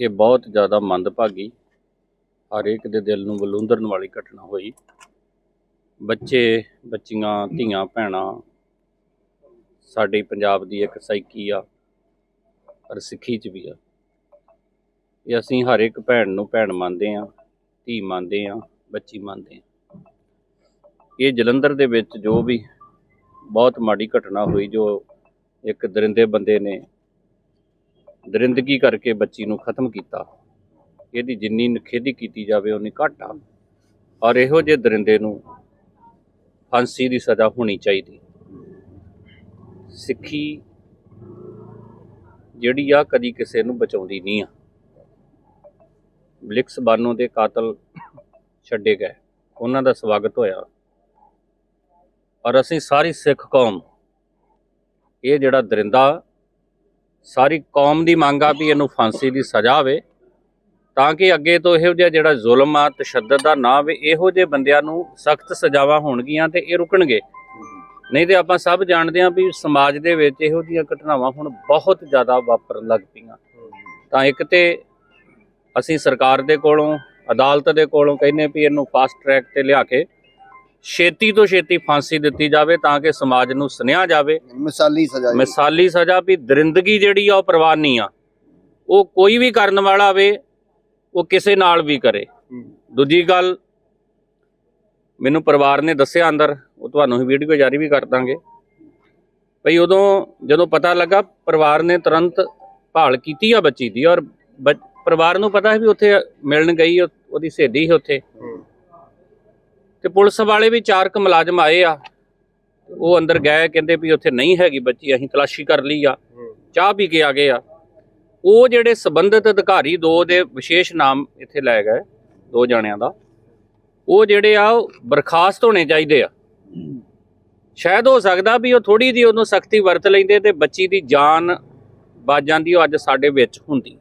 ਇਹ ਬਹੁਤ ਜ਼ਿਆਦਾ ਮੰਦਭਾਗੀ ਹਰ ਇੱਕ ਦੇ ਦਿਲ ਨੂੰ ਬਲੂੰਦਰਨ ਵਾਲੀ ਘਟਨਾ ਹੋਈ। ਬੱਚੇ, ਬੱਚੀਆਂ, ਧੀਆਂ, ਭੈਣਾਂ, ਸਾਡੀ ਪੰਜਾਬ ਦੀ ਇੱਕ ਸਾਈਕੀ ਆ ਪਰ ਸਿੱਖੀ ਚ ਵੀ ਆ। ਇਹ ਅਸੀਂ ਹਰ ਇੱਕ ਭੈਣ ਨੂੰ ਭੈਣ ਮੰਨਦੇ ਆ ਧੀ ਮੰਨਦੇ ਆ ਬੱਚੀ ਮੰਨਦੇ ਆ ਇਹ ਜਲੰਧਰ ਦੇ ਵਿੱਚ ਜੋ ਵੀ ਬਹੁਤ ਮਾੜੀ ਘਟਨਾ ਹੋਈ, ਜੋ ਇੱਕ ਦਰਿੰਦੇ ਬੰਦੇ ਨੇ ਦਰਿੰਦਗੀ ਕਰਕੇ ਬੱਚੀ ਨੂੰ ਖਤਮ ਕੀਤਾ। ਇਹਦੀ ਜਿੰਨੀ ਨਖੇਦੀ ਕੀਤੀ ਜਾਵੇ ਉਨੀ ਘੱਟ ਆ। ਔਰ ਇਹੋ ਜਿਹੇ ਦਰਿੰਦੇ ਨੂੰ ਫਾਂਸੀ ਦੀ ਸਜ਼ਾ ਹੋਣੀ ਚਾਹੀਦੀ। ਸਿੱਖੀ ਜਿਹੜੀ ਆ, ਕਦੀ ਕਿਸੇ ਨੂੰ ਬਚਾਉਂਦੀ ਨਹੀਂ ਆ। ਬਲਿਕਸ ਬਾਨੋ ਦੇ ਕਾਤਲ ਛੱਡੇ ਗਏ। ਉਹਨਾਂ ਦਾ ਸਵਾਗਤ ਹੋਇਆ। ਔਰ ਅਸੀਂ ਸਾਰੀ ਸਿੱਖ ਕੌਮ, ਇਹ ਜਿਹੜਾ ਦਰਿੰਦਾ ਸਾਰੀ ਕੌਮ ਦੀ ਮੰਗ ਆ ਵੀ ਇਹਨੂੰ ਫਾਂਸੀ ਦੀ ਸਜ਼ਾ ਹੋਵੇ, ਤਾਂ ਕਿ ਅੱਗੇ ਤੋਂ ਇਹੋ ਜਿਹਾ ਜਿਹੜਾ ਜ਼ੁਲਮ ਆ, ਤਸ਼ੱਦਦ ਦਾ ਨਾ ਹੋਵੇ, ਇਹੋ ਜਿਹੇ ਬੰਦਿਆਂ ਨੂੰ ਸਖਤ ਸਜ਼ਾਵਾਂ ਹੋਣਗੀਆਂ ਤੇ ਇਹ ਰੁਕਣਗੇ। ਨਹੀਂ ਤੇ ਆਪਾਂ ਸਭ ਜਾਣਦੇ ਹਾਂ ਵੀ ਸਮਾਜ ਦੇ ਵਿੱਚ ਇਹੋ ਜਿਹੀਆਂ ਘਟਨਾਵਾਂ ਹੁਣ ਬਹੁਤ ਜ਼ਿਆਦਾ ਵਾਪਰਨ ਲੱਗ ਪਈਆਂ। ਤਾਂ ਇੱਕ ਤੇ ਅਸੀਂ ਸਰਕਾਰ ਦੇ ਕੋਲੋਂ, ਅਦਾਲਤ ਦੇ ਕੋਲੋਂ ਕਹਿੰਦੇ ਵੀ ਇਹਨੂੰ ਫਾਸਟ ਟਰੈਕ ਤੇ ਲਿਆ ਕੇ ਛੇਤੀ ਤੋਂ ਛੇਤੀ ਫਾਂਸੀ ਦਿੱਤੀ ਜਾਵੇ ਤਾਂ ਕਿ ਸਮਾਜ ਨੂੰ ਸੁਨੇਹਾ ਜਾਵੇ। ਮਿਸਾਲੀ ਸਜ਼ਾ। ਮਿਸਾਲੀ ਸਜ਼ਾ ਵੀ ਦਰਿੰਦਗੀ ਜਿਹੜੀ ਆ ਉਹ ਪ੍ਰਵਾਨੀ ਆ। ਉਹ ਕੋਈ ਵੀ ਕਰਨ ਵਾਲਾ ਵੇ ਉਹ ਕਿਸੇ ਨਾਲ ਵੀ ਕਰੇ। ਦੂਜੀ ਗੱਲ ਮੈਨੂੰ ਪਰਿਵਾਰ ਨੇ ਦੱਸਿਆ ਅੰਦਰ ਉਹ ਤੁਹਾਨੂੰ ਹੀ ਵੀਡੀਓ ਜਾਰੀ ਵੀ ਕਰ ਦਾਂਗੇ। ਭਈ ਉਦੋਂ ਜਦੋਂ ਪਤਾ ਲੱਗਾ ਪਰਿਵਾਰ ਨੇ ਤੁਰੰਤ ਭਾਲ ਕੀਤੀ ਆ ਬੱਚੀ ਦੀ ਔਰ ਪਰਿਵਾਰ ਨੂੰ ਪਤਾ ਹੈ ਵੀ ਉੱਥੇ ਮਿਲਣ ਗਈ ਉਹ- ਉਹਦੀ ਸਹੇਲੀ ਸੀ ਉੱਥੇ। ਤੇ ਪੁਲਿਸ ਵਾਲੇ ਵੀ ਚਾਰ ਕੁ ਮੁਲਾਜ਼ਮ ਆਏ ਆ। ਉਹ ਅੰਦਰ ਗਏ ਕਹਿੰਦੇ ਵੀ ਉੱਥੇ ਨਹੀਂ ਹੈਗੀ ਬੱਚੀ ਅਸੀਂ ਤਲਾਸ਼ੀ ਕਰ ਲਈ ਆ। ਚਾਹ ਪੀ ਕੇ ਆ ਗਏ ਆ। ਉਹ ਜਿਹੜੇ ਸਬੰਧਤ ਅਧਿਕਾਰੀ ਦੋ ਦੇ ਵਿਸ਼ੇਸ਼ ਨਾਮ ਇੱਥੇ ਲੈ ਗਏ ਦੋ ਜਣਿਆਂ ਦਾ। ਉਹ ਜਿਹੜੇ ਆ ਬਰਖਾਸਤ ਹੋਣੇ ਚਾਹੀਦੇ ਆ। ਸ਼ਾਇਦ ਹੋ ਸਕਦਾ ਵੀ ਉਹ ਥੋੜੀ ਜਿਹੀ ਉਹਨੂੰ ਸਖਤੀ ਵਰਤ ਲੈਂਦੇ ਤੇ ਬੱਚੀ ਦੀ ਜਾਨ ਬਚ ਜਾਂਦੀ ਉਹ ਅੱਜ ਸਾਡੇ ਵਿੱਚ ਹੁੰਦੀ।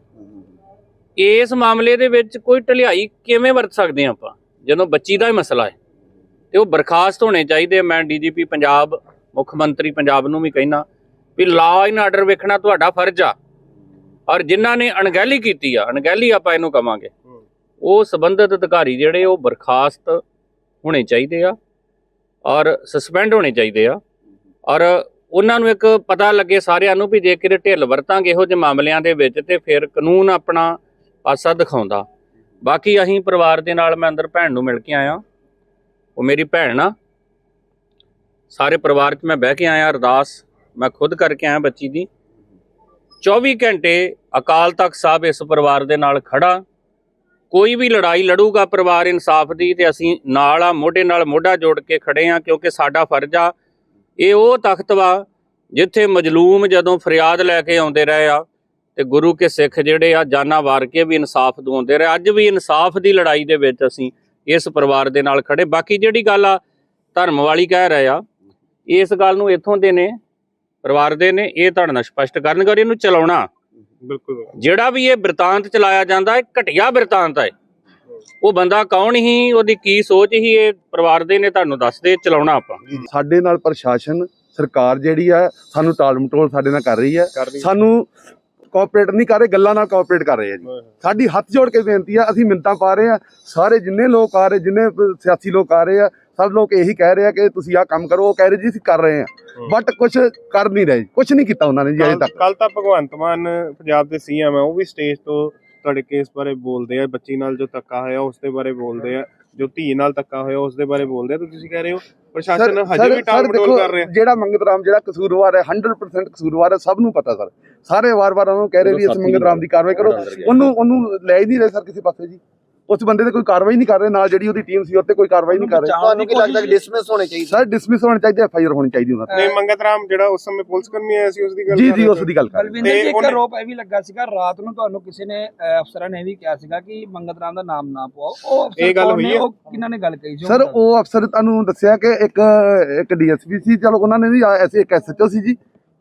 ਇਸ ਮਾਮਲੇ ਦੇ ਵਿੱਚ ਕੋਈ ਢਲਿਆਈ ਕਿਵੇਂ ਵਰਤ ਸਕਦੇ ਆਪਾਂ? ਜਦੋਂ ਬੱਚੀ ਦਾ ਹੀ ਮਸਲਾ ਹੈ। ਤੇ ਉਹ ਬਰਖਾਸਤ ਹੋਣੇ ਚਾਹੀਦੇ ਮੈਂ ਡੀਜੀਪੀ ਪੰਜਾਬ, ਮੁੱਖ ਮੰਤਰੀ ਪੰਜਾਬ ਨੂੰ ਵੀ ਕਹਿਣਾ ਵੀ ਲਾਅ ਇਨ ਆਰਡਰ ਵੇਖਣਾ ਤੁਹਾਡਾ ਫਰਜ਼ ਆ। ਔਰ ਜਿਨ੍ਹਾਂ ਨੇ ਅਣਗਹਿਲੀ ਕੀਤੀ ਆ, ਅਣਗਹਿਲੀ ਆਪਾਂ ਇਹਨੂੰ ਕਵਾਂਗੇ। ਉਹ ਸੰਬੰਧਿਤ ਅਧਿਕਾਰੀ ਜਿਹੜੇ ਉਹ ਬਰਖਾਸਤ ਹੋਣੇ ਚਾਹੀਦੇ ਆ ਔਰ ਸਸਪੈਂਡ ਹੋਣੇ ਚਾਹੀਦੇ ਆ। ਔਰ ਉਹਨਾਂ ਨੂੰ ਇੱਕ ਪਤਾ ਲੱਗੇ ਸਾਰਿਆਂ ਨੂੰ ਵੀ ਜੇ ਕਿਤੇ ਢਿੱਲ ਵਰਤਾਂਗੇ ਇਹੋ ਜਿਹੇ ਮਾਮਲਿਆਂ ਦੇ ਵਿੱਚ ਤੇ ਫਿਰ ਕਾਨੂੰਨ ਆਪਣਾ ਪਾਸਾ ਦਿਖਾਉਂਦਾ। ਬਾਕੀ ਅਸੀਂ ਪਰਿਵਾਰ ਦੇ ਨਾਲ, ਮੈਂ ਅੰਦਰ ਭੈਣ ਨੂੰ ਮਿਲ ਕੇ ਆਇਆ। ਉਹ ਮੇਰੀ ਭੈਣ ਆ ਸਾਰੇ ਪਰਿਵਾਰ 'ਚ ਮੈਂ ਬਹਿ ਕੇ ਆਇਆ ਅਰਦਾਸ, ਮੈਂ ਖੁਦ ਕਰਕੇ ਆਇਆ ਬੱਚੀ ਦੀ। 24 ਘੰਟੇ ਅਕਾਲ ਤਖਤ ਸਾਹਿਬ ਇਸ ਪਰਿਵਾਰ ਦੇ ਨਾਲ ਖੜਾ। ਕੋਈ ਵੀ ਲੜਾਈ ਲੜੂਗਾ ਪਰਿਵਾਰ ਇਨਸਾਫ ਦੀ ਤੇ ਅਸੀਂ ਨਾਲ ਆ, ਮੋਢੇ ਨਾਲ ਮੋਢਾ ਜੋੜ ਕੇ ਖੜੇ ਆ ਕਿਉਂਕਿ ਸਾਡਾ ਫਰਜ਼ ਆ। ਇਹ ਉਹ ਤਖਤ ਵਾ ਜਿੱਥੇ ਮਜਲੂਮ ਜਦੋਂ ਫਰਿਆਦ ਲੈ ਕੇ ਆਉਂਦੇ ਰਹੇ ਆ ਤੇ ਗੁਰੂ ਕੇ ਸਿੱਖ ਜਿਹੜੇ ਆ, ਜਾਨਾਂ ਵਾਰ ਕੇ ਵੀ ਇਨਸਾਫ ਦਵਾਉਂਦੇ ਰਹੇ। ਅੱਜ ਵੀ ਇਨਸਾਫ ਦੀ ਲੜਾਈ ਦੇ ਵਿੱਚ ਅਸੀਂ ਇਸ ਪਰਿਵਾਰ ਦੇ ਨਾਲ ਖੜੇ। ਬਾਕੀ ਜਿਹੜੀ ਗੱਲ ਆ ਧਰਮ ਵਾਲੀ ਕਹਿ ਰਹੇ ਆ ਇਸ ਗੱਲ ਨੂੰ ਇੱਥੋਂ ਦੇ ਨੇ ਪਰਿਵਾਰ ਦੇ ਨੇ ਇਹ ਤੁਹਾਡੇ ਨਾਲ ਸਪਸ਼ਟ ਕਰਨਗੇ ਔਰ ਇਹਨੂੰ ਚਲਾਉਣਾ। ਬਿਲਕੁਲ। ਜਿਹੜਾ ਵੀ ਇਹ ਬਿਰਤਾਂਤ ਚਲਾਇਆ ਜਾਂਦਾ ਇਹ ਘਟੀਆ ਬਿਰਤਾਂਤ ਹੈ। ਉਹ ਬੰਦਾ ਕੌਣ ਹੀ ਉਹਦੀ ਕੀ ਸੋਚ ਹੀ ਇਹ ਪਰਿਵਾਰ ਦੇ ਨੇ ਤੁਹਾਨੂੰ ਦੱਸਦੇ ਚਲਾਉਣਾ ਆਪਾਂ। ਸਾਡੇ ਨਾਲ ਪ੍ਰਸ਼ਾਸਨ ਸਰਕਾਰ ਜਿਹੜੀ ਆ ਸਾਨੂੰ ਟਾਲ ਮਟੋਲ ਸਾਡੇ ਨਾਲ ਕਰ ਰਹੀ ਹੈ ਸਾਨੂੰ ਕੋਆਪਰੇਟ ਨਹੀਂ ਕਰ ਰਹੇ ਗੱਲਾਂ ਨਾਲ ਕੋਆਪਰੇਟ ਕਰ ਰਹੇ ਆ ਜੀ। ਸਾਡੀ ਹੱਥ ਜੋੜ ਕੇ ਬੇਨਤੀ ਆ ਅਸੀਂ ਮਿੰਤਾਂ ਪਾ ਰਹੇ ਆ ਸਾਰੇ ਜਿੰਨੇ ਲੋਕ ਆ ਰਹੇ ਜਿੰਨੇ ਸਿਆਸੀ ਲੋਕ ਆ ਰਹੇ ਆ ਸਭ ਲੋਕ ਇਹੀ ਕਹਿ ਰਹੇ ਆ ਕਿ ਤੁਸੀਂ ਆਹ ਕੰਮ ਕਰੋ ਉਹ ਕਹਿ ਰਹੇ ਜੀ ਅਸੀਂ ਕਰ ਰਹੇ ਆ। ਬਟ ਕੁਝ ਕਰ ਨਹੀਂ ਰਹੇ ਕੁਝ ਨਹੀਂ ਕੀਤਾ ਉਹਨਾਂ ਨੇ ਜੀ ਅਜੇ ਤੱਕ। ਕੱਲ ਤਾਂ ਭਗਵੰਤ ਮਾਨ ਪੰਜਾਬ ਦੇ ਸੀਐਮ ਆ ਉਹ ਵੀ ਸਟੇਜ ਤੋਂ ਤੁਹਾਡੇ ਕੇਸ ਬਾਰੇ ਬੋਲਦੇ ਆ ਬੱਚੀ ਨਾਲ ਜੋ ਧੱਕਾ ਹੋਇਆ ਉਸ ਦੇ ਬਾਰੇ ਬੋਲਦੇ ਆ। ਜੋ ਧੀ ਨਾਲ ਧੱਕਾ ਹੋਇਆ ਉਸ ਦੇ ਬਾਰੇ ਬੋਲਦੇ ਆ ਤੇ ਤੁਸੀਂ ਕਹਿ ਰਹੇ ਹੋ? ਪ੍ਰਸ਼ਾਸਨ ਹਜੇ ਵੀ ਟਾਲ ਮਟੋਲ ਕਰ ਰਿਹਾ। ਜਿਹੜਾ ਮੰਗਤ ਰਾਮ ਜਿਹੜਾ ਕਸੂਰਵਾਰ ਹੈ 100% ਕਸੂਰਵਾਰ ਹੈ ਸਭ ਨੂੰ ਪਤਾ ਸਰ। ਸਾਰੇ ਵਾਰ-ਵਾਰ ਉਹਨੂੰ ਕਹਿ ਰਹੇ ਵੀ ਇਸ ਮੰਗਤ ਰਾਮ ਦੀ ਕਾਰਵਾਈ ਕਰੋ। ਉਹਨੂੰ ਉਹਨੂੰ ਲੈ ਹੀ ਨਹੀਂ ਰਹੇ ਸਰ ਕਿਸੇ ਪਾਸੇ ਜੀ। ਉਸ ਬੰਦੇ ਤੇ ਕੋਈ ਕਾਰਵਾਈ ਨਹੀਂ ਕਰ ਰਹੇ ਨਾਲ ਜਿਹੜੀ ਉਹਦੀ ਟੀਮ ਸੀ ਉੱਤੇ ਕੋਈ ਕਾਰਵਾਈ ਨਹੀਂ ਕਰ ਰਹੇ। ਤੁਹਾਨੂੰ ਕੀ ਲੱਗਦਾ ਕਿ ਡਿਸਮਿਸ ਹੋਣੇ ਚਾਹੀਦੇ? ਸਰ ਡਿਸਮਿਸ ਹੋਣਾ ਚਾਹੀਦਾ ਐਫ ਆਈ ਆਰ ਹੋਣੀ ਚਾਹੀਦੀ ਉਹਨਾਂ ਨਹੀਂ ਮੰਗਤ ਰਾਮ ਜਿਹੜਾ ਉਸ ਸਮੇਂ ਪੁਲਿਸ ਕਰਮੀ ਆਇਆ ਸੀ ਉਸ ਦੀ ਗੱਲ ਤੇ ਜੀ ਜੀ ਉਸ ਦੀ ਗੱਲ ਕਰ ਰਹੇ। ਬਲਵਿੰਦਰ ਤੇ ਜੀ ਇੱਕ ਆਰੋਪ ਇਹ ਵੀ ਲੱਗਾ ਸੀਗਾ ਰਾਤ ਨੂੰ ਤੁਹਾਨੂੰ ਕਿਸੇ ਨੇ ਅਫਸਰਾਂ ਨੇ ਵੀ ਕਿਹਾ ਸੀਗਾ ਕਿ ਮੰਗਤ ਰਾਮ ਦਾ ਨਾਮ ਨਾ ਪਾਓ ਉਹ ਅਫਸਰ ਇਹ ਗੱਲ? ਹੋਈ ਹੈ? ਉਹ ਕਿਹਨਾਂ ਨੇ ਗੱਲ ਕਹੀ ਸੀ? ਸਰ ਉਹ ਅਫਸਰ ਤੁਹਾਨੂੰ ਦੱਸਿਆ ਕਿ ਇੱਕ ਇੱਕ ਡੀਐਸਪੀ ਸੀ ਚਲੋ ਉਹਨਾਂ ਨੇ ਵੀ ਆ- ਐਸੇ ਇੱਕ ਐਸਐਚਓ ਸੀ ਜੀ।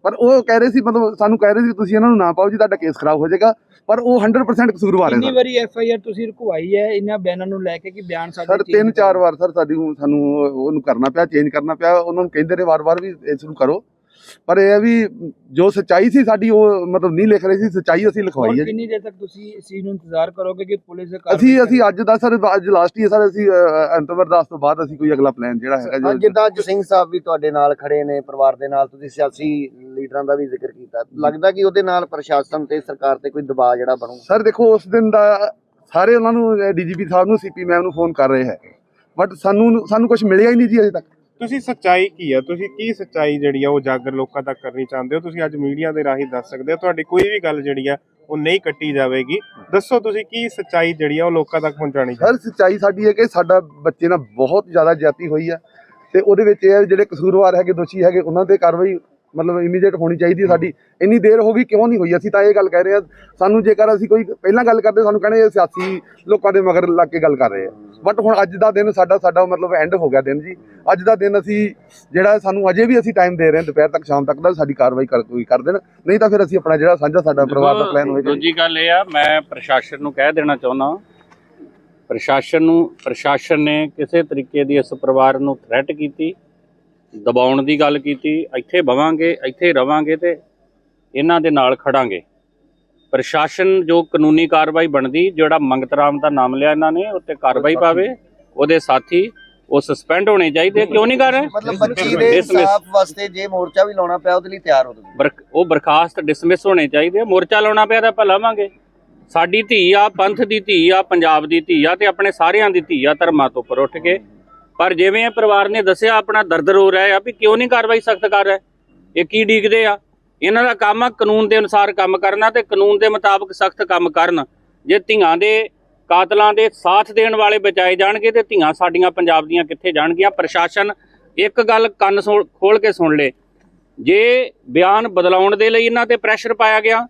ਪਰ ਉਹ ਕਹਿ ਰਹੇ ਸੀ ਮਤਲਬ ਸਾਨੂੰ ਕਹਿ ਰਹੇ ਸੀ ਤੁਸੀਂ ਇਹਨਾਂ ਨੂੰ ਨਾ ਪਾਓ ਜੀ ਤੁਹਾਡਾ ਕੇਸ ਖਰਾਬ ਹੋ ਜਾਏਗਾ। ਪਰ ਉਹ 100% ਕਸੂਰਵਾਰ ਹੈ ਕਿੰਨੀ ਵਾਰੀ ਐਫ ਆਈ ਆਰ ਤੁਸੀਂ ਰੁਕਵਾਈ ਹੈ ਇਹਨਾਂ ਬਿਆਨਾਂ ਨੂੰ ਲੈ ਕੇ ਕਿ ਬਿਆਨ ਸਾਡੇ ਸਰ ਤਿੰਨ ਚਾਰ। ਵਾਰ ਸਰ ਸਾਡੀ ਸਾਨੂੰ ਉਹਨੂੰ ਕਰਨਾ ਪਿਆ ਚੇਂਜ ਕਰਨਾ ਪਿਆ। ਉਹਨਾਂ ਨੂੰ ਕਹਿੰਦੇ ਰਹੇ ਵਾਰ-ਵਾਰ ਵੀ ਇਸ ਨੂੰ ਕਰੋ। ਪਰ ਇਹ ਹੈ ਵੀ ਜੋ ਸੱਚਾਈ ਸੀ ਸਾਡੀ ਉਹ ਮਤਲਬ ਨਹੀਂ ਲਿਖ ਰਹੇ ਸੀ ਸੱਚਾਈ ਅਸੀਂ ਲਿਖਵਾਈ ਹੈ ਜੀ। ਕਿੰਨੀ ਦੇਰ ਤੱਕ ਤੁਸੀਂ ਇਸ ਚੀਜ਼ ਨੂੰ ਇੰਤਜ਼ਾਰ ਕਰੋਗੇ ਕਿ ਪੁਲਿਸ ਅਸੀਂ ਅਸੀਂ ਅੱਜ ਦਾ ਸਰ ਅੱਜ ਲਾਸਟ ਹੀ ਹੈ ਸਰ ਅਸੀਂ ਅ, ਅੰਤਮ ਅਰਦਾਸ ਤੋਂ ਬਾਅਦ ਅਸੀਂ ਕੋਈ ਅਗਲਾ ਪਲਾਨ ਜਿਹੜਾ ਹੈਗਾ ਜਿੱਦਾਂ ਅੱਜ ਸਿੰਘ ਸਾਹਿਬ ਵੀ ਤੁਹਾਡੇ ਨਾਲ ਖੜੇ ਨੇ ਪਰਿਵਾਰ ਦੇ ਨਾਲ ਤੁਸੀਂ ਸਿਆਸੀ ਲੀਡਰਾਂ ਦਾ ਵੀ ਜ਼ਿਕਰ ਕੀਤਾ। ਲੱਗਦਾ ਕਿ ਉਹਦੇ ਨਾਲ ਪ੍ਰਸ਼ਾਸਨ ਤੇ ਸਰਕਾਰ ਤੇ ਕੋਈ ਦਬਾਅ ਜਿਹੜਾ ਬਣੂ? ਸਰ ਦੇਖੋ ਉਸ ਦਿਨ ਦਾ ਸਾਰੇ ਉਹਨਾਂ ਨੂੰ ਡੀਜੀਪੀ ਸਾਹਿਬ ਨੂੰ ਸੀਪੀ ਮੈਮ ਨੂੰ ਫੋਨ ਕਰ ਰਹੇ ਹੈ। ਬਟ ਸਾਨੂੰ ਸਾਨੂੰ ਕੁਝ ਮਿਲਿਆ ਹੀ ਨਹੀਂ ਜੀ ਅਜੇ ਤੱਕ। ਤੁਸੀਂ ਸੱਚਾਈ ਕੀ ਆ? ਤੁਸੀਂ ਕੀ ਸੱਚਾਈ ਜਿਹੜੀ ਆ ਉਹ ਜਾਗਰ ਲੋਕਾਂ ਤੱਕ ਕਰਨੀ ਚਾਹੁੰਦੇ ਹੋ? ਤੁਸੀਂ ਅੱਜ ਮੀਡੀਆ ਦੇ ਰਾਹੀਂ ਦੱਸ ਸਕਦੇ ਹੋ, ਤੁਹਾਡੀ ਕੋਈ ਵੀ ਗੱਲ ਜਿਹੜੀ ਆ ਉਹ ਨਹੀਂ ਕੱਟੀ ਜਾਵੇਗੀ। ਦੱਸੋ ਤੁਸੀਂ ਕੀ ਸੱਚਾਈ ਜਿਹੜੀ ਆ ਉਹ ਲੋਕਾਂ ਤੱਕ ਪਹੁੰਚਾਣੀ ਸਰ, ਸੱਚਾਈ ਸਾਡੀ ਹੈ ਕਿ ਸਾਡਾ ਬੱਚੇ ਨਾਲ ਬਹੁਤ ਜ਼ਿਆਦਾ ਜਿਆਤੀ ਹੋਈ ਆ ਤੇ ਉਹਦੇ ਵਿੱਚ ਇਹ ਹੈ ਜਿਹੜੇ ਕਸੂਰਵਾਰ ਹੈਗੇ, ਦੋਸ਼ੀ ਹੈਗੇ, ਉਹਨਾਂ ਤੇ ਕਾਰਵਾਈ ਮਤਲਬ ਇਮੀਡੀਏਟ ਹੋਣੀ ਚਾਹੀਦੀ ਹੈ ਸਾਡੀ। ਇੰਨੀ ਦੇਰ ਹੋ ਗਈ ਕਿਉਂ ਨਹੀਂ ਹੋਈ? ਅਸੀਂ ਤਾਂ ਇਹ ਗੱਲ ਕਹਿ ਰਹੇ ਹਾਂ ਸਾਨੂੰ ਜੇਕਰ ਅਸੀਂ ਕੋਈ ਪਹਿਲਾਂ ਗੱਲ ਕਰਦੇ ਸਾਨੂੰ ਕਹਿੰਦੇ ਇਹ ਸਿਆਸੀ ਲੋਕਾਂ ਦੇ ਮਗਰ ਲੱਗ ਕੇ ਗੱਲ ਕਰ ਰਹੇ ਆ। ਬਟ ਹੁਣ ਅੱਜ ਦਾ ਦਿਨ ਸਾਡਾ ਸਾਡਾ ਮਤਲਬ ਐਂਡ ਹੋ ਗਿਆ ਦਿਨ ਜੀ। ਅੱਜ ਦਾ ਦਿਨ ਅਸੀਂ ਜਿਹੜਾ ਸਾਨੂੰ ਅਜੇ ਵੀ ਅਸੀਂ ਟਾਈਮ ਦੇ ਰਹੇ ਹਾਂ ਦੁਪਹਿਰ ਤੱਕ ਸ਼ਾਮ ਤੱਕ ਦਾ ਸਾਡੀ ਕਾਰਵਾਈ ਕਰ ਕੋਈ ਕਰ ਦੇਣ। ਨਹੀਂ ਤਾਂ ਫਿਰ ਅਸੀਂ ਆਪਣਾ ਜਿਹੜਾ ਸਾਂਝਾ ਸਾਡਾ ਪਰਿਵਾਰ ਦਾ ਪਲਾਨ ਹੋਏਗਾ ਜੀ। ਦੂਜੀ ਗੱਲ ਇਹ ਆ ਮੈਂ ਪ੍ਰਸ਼ਾਸਨ ਨੂੰ ਕਹਿ ਦੇਣਾ ਚਾਹੁੰਦਾ ਪ੍ਰਸ਼ਾਸਨ ਨੂੰ ਪ੍ਰਸ਼ਾਸਨ ਨੇ ਕਿਸੇ ਤਰੀਕੇ ਦੀ ਇਸ ਪਰਿਵਾਰ ਨੂੰ ਥ੍ਰੈਟ ਕੀਤੀ। ਦਬਾਉਣ ਦੀ ਗੱਲ ਕੀਤੀ ਇੱਥੇ ਬਵਾਂਗੇ ਇੱਥੇ ਰਵਾਂਗੇ ਤੇ ਇਹਨਾਂ ਦੇ ਨਾਲ ਖੜਾਂਗੇ। ਪ੍ਰਸ਼ਾਸਨ ਜੋ ਕਾਨੂੰਨੀ ਕਾਰਵਾਈ ਬਣਦੀ ਜਿਹੜਾ ਮੰਗਤ ਰਾਮ ਦਾ ਨਾਮ ਲਿਆ ਇਹਨਾਂ ਨੇ ਉੱਤੇ ਕਾਰਵਾਈ ਪਾਵੇ ਉਹਦੇ ਸਾਥੀ ਉਹ ਸਸਪੈਂਡ ਹੋਣੇ ਚਾਹੀਦੇ ਕਿਉਂ ਨਹੀਂ ਕਰ ਰਹੇ? ਮਤਲਬ ਬੱਚੀ ਦੇ Dismiss। ਇਨਸਾਫ ਵਾਸਤੇ ਜੇ ਮੋਰਚਾ ਵੀ ਲਾਉਣਾ ਪਿਆ ਉਹਦੇ ਲਈ ਤਿਆਰ ਹੋ ਤੁਸੀਂ। ਬਰਖ- ਉਹ ਬਰਖਾਸਤ ਡਿਸਮਿਸ ਹੋਣੇ ਚਾਹੀਦੇ। ਮੋਰਚਾ ਲਾਉਣਾ ਪਿਆ ਤਾਂ ਆਪਾਂ ਲਾਵਾਂਗੇ। ਸਾਡੀ ਧੀ ਆ ਪੰਥ ਦੀ ਧੀ ਆ ਪੰਜਾਬ ਦੀ ਧੀ ਆ ਤੇ ਆਪਣੇ ਸਾਰਿਆਂ ਦੀ ਧੀ ਆ ਧਰਮਾਂ ਤੋਂ ਉੱਪਰ ਉੱਠ ਕੇ। ਪਰ ਜਿਵੇਂ ਇਹ ਪਰਿਵਾਰ ਨੇ ਦੱਸਿਆ, ਆਪਣਾ ਦਰਦ ਰੋ ਰਿਹਾ ਆ ਵੀ ਕਿਉਂ ਨਹੀਂ ਕਾਰਵਾਈ ਸਖਤ ਕਰ ਰਿਹਾ? ਇਹ ਕੀ ਡੀਕਦੇ ਆ? ਇਹਨਾਂ ਦਾ ਕੰਮ ਆ ਕਾਨੂੰਨ ਦੇ ਅਨੁਸਾਰ ਕੰਮ ਕਰਨਾ ਤੇ ਕਾਨੂੰਨ ਦੇ ਮੁਤਾਬਕ ਸਖਤ ਕੰਮ ਕਰਨ। ਜੇ ਧੀਆਂ ਦੇ ਕਾਤਲਾਂ ਦੇ ਸਾਥ ਦੇਣ ਵਾਲੇ ਬਚਾਏ ਜਾਣਗੇ ਤੇ ਧੀਆਂ ਸਾਡੀਆਂ ਪੰਜਾਬ ਦੀਆਂ ਕਿੱਥੇ ਜਾਣਗੀਆਂ? ਪ੍ਰਸ਼ਾਸਨ ਇੱਕ ਗੱਲ ਕੰਨ ਸੋਲ- ਖੋਲ ਕੇ ਸੁਣ ਲੇ। ਜੇ ਬਿਆਨ ਬਦਲਾਉਣ ਦੇ ਲਈ ਇਹਨਾਂ ਤੇ ਪ੍ਰੈਸ਼ਰ ਪਾਇਆ ਗਿਆ,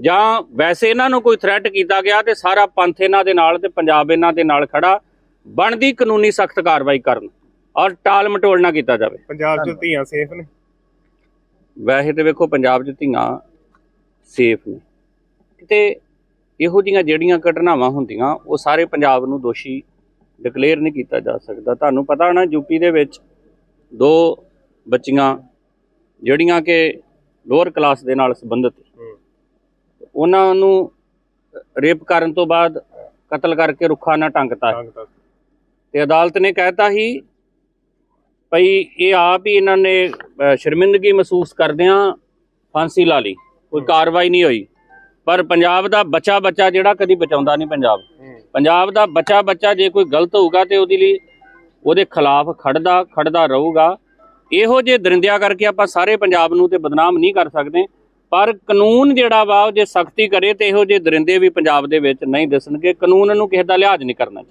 ਜਾਂ ਵੈਸੇ ਇਹਨਾਂ ਨੂੰ ਕੋਈ ਥ੍ਰੈਟ ਕੀਤਾ ਗਿਆ ਤੇ ਸਾਰਾ ਪੰਥ ਇਹਨਾਂ ਦੇ ਨਾਲ ਤੇ ਪੰਜਾਬ ਇਹਨਾਂ ਦੇ ਨਾਲ ਖੜਾ ਬਣਦੀ ਕਾਨੂੰਨੀ ਸਖਤ ਕਾਰਵਾਈ ਕਰਨ ਔਰ ਟਾਲ ਮਟੋਲ ਨਾ ਕੀਤਾ ਜਾਵੇ। ਪੰਜਾਬ 'ਚ ਧੀਆਂ ਸੇਫ ਨੇ। ਵੈਸੇ ਤੇ ਵੇਖੋ ਪੰਜਾਬ 'ਚ ਧੀਆਂ ਸੇਫ ਨੇ। ਤੇ ਇਹੋ ਜੀਆਂ ਜਿਹੜੀਆਂ ਘਟਨਾਵਾਂ ਹੁੰਦੀਆਂ ਉਹ ਸਾਰੇ ਪੰਜਾਬ ਨੂੰ ਦੋਸ਼ੀ ਡਿਕਲੇਅਰ ਨਹੀਂ ਕੀਤਾ ਜਾ ਸਕਦਾ। ਤੁਹਾਨੂੰ ਪਤਾ ਹੋਣਾ ਯੂਪੀ ਦੇ ਵਿੱਚ ਦੋ ਬੱਚੀਆਂ ਜਿਹੜੀਆਂ ਕਿ ਲੋਅਰ ਕਲਾਸ ਦੇ ਨਾਲ ਸੰਬੰਧਿਤ ਹੂੰ। ਉਹਨਾਂ ਨੂੰ ਰੇਪ ਕਰਨ ਤੋਂ ਬਾਅਦ ਕਤਲ ਕਰਕੇ ਰੁੱਖਾ ਨਾ ਟੰਗਤਾ ਤੇ ਅਦਾਲਤ ਨੇ ਕਹਿਤਾ ਸੀ ਭਈ ਇਹ ਆਪ ਹੀ ਇਹਨਾਂ ਨੇ ਸ਼ਰਮਿੰਦਗੀ ਮਹਿਸੂਸ ਕਰਦਿਆਂ ਫਾਂਸੀ ਲਾ ਲਈ। ਕੋਈ ਕਾਰਵਾਈ ਨਹੀਂ ਹੋਈ। ਪਰ ਪੰਜਾਬ ਦਾ ਬੱਚਾ ਬੱਚਾ ਜਿਹੜਾ ਕਦੀ ਬਚਾਉਂਦਾ ਨਹੀਂ ਪੰਜਾਬ। ਪੰਜਾਬ ਦਾ ਬੱਚਾ ਬੱਚਾ ਜੇ ਕੋਈ ਗਲਤ ਹੋਊਗਾ ਤੇ ਉਹਦੇ ਲਈ ਉਹਦੇ ਖਿਲਾਫ ਖੜਦਾ ਖੜਦਾ ਰਹੂਗਾ। ਇਹੋ ਜਿਹੇ ਦਰਿੰਦਿਆਂ ਕਰਕੇ ਆਪਾਂ ਸਾਰੇ ਪੰਜਾਬ ਨੂੰ ਤੇ ਬਦਨਾਮ ਨਹੀਂ ਕਰ ਸਕਦੇ। ਪਰ ਕਾਨੂੰਨ ਜਿਹੜਾ ਵਾ ਉਹ ਜੇ ਸਖਤੀ ਕਰੇ ਤੇ ਇਹੋ ਜਿਹੇ ਦਰਿੰਦੇ ਵੀ ਪੰਜਾਬ ਦੇ ਵਿੱਚ ਨਹੀਂ ਦਿਸਣਗੇ। ਕਾਨੂੰਨ ਨੂੰ ਕਿਸੇ ਦਾ ਲਿਹਾਜ਼ ਨਹੀਂ ਕਰਨਾ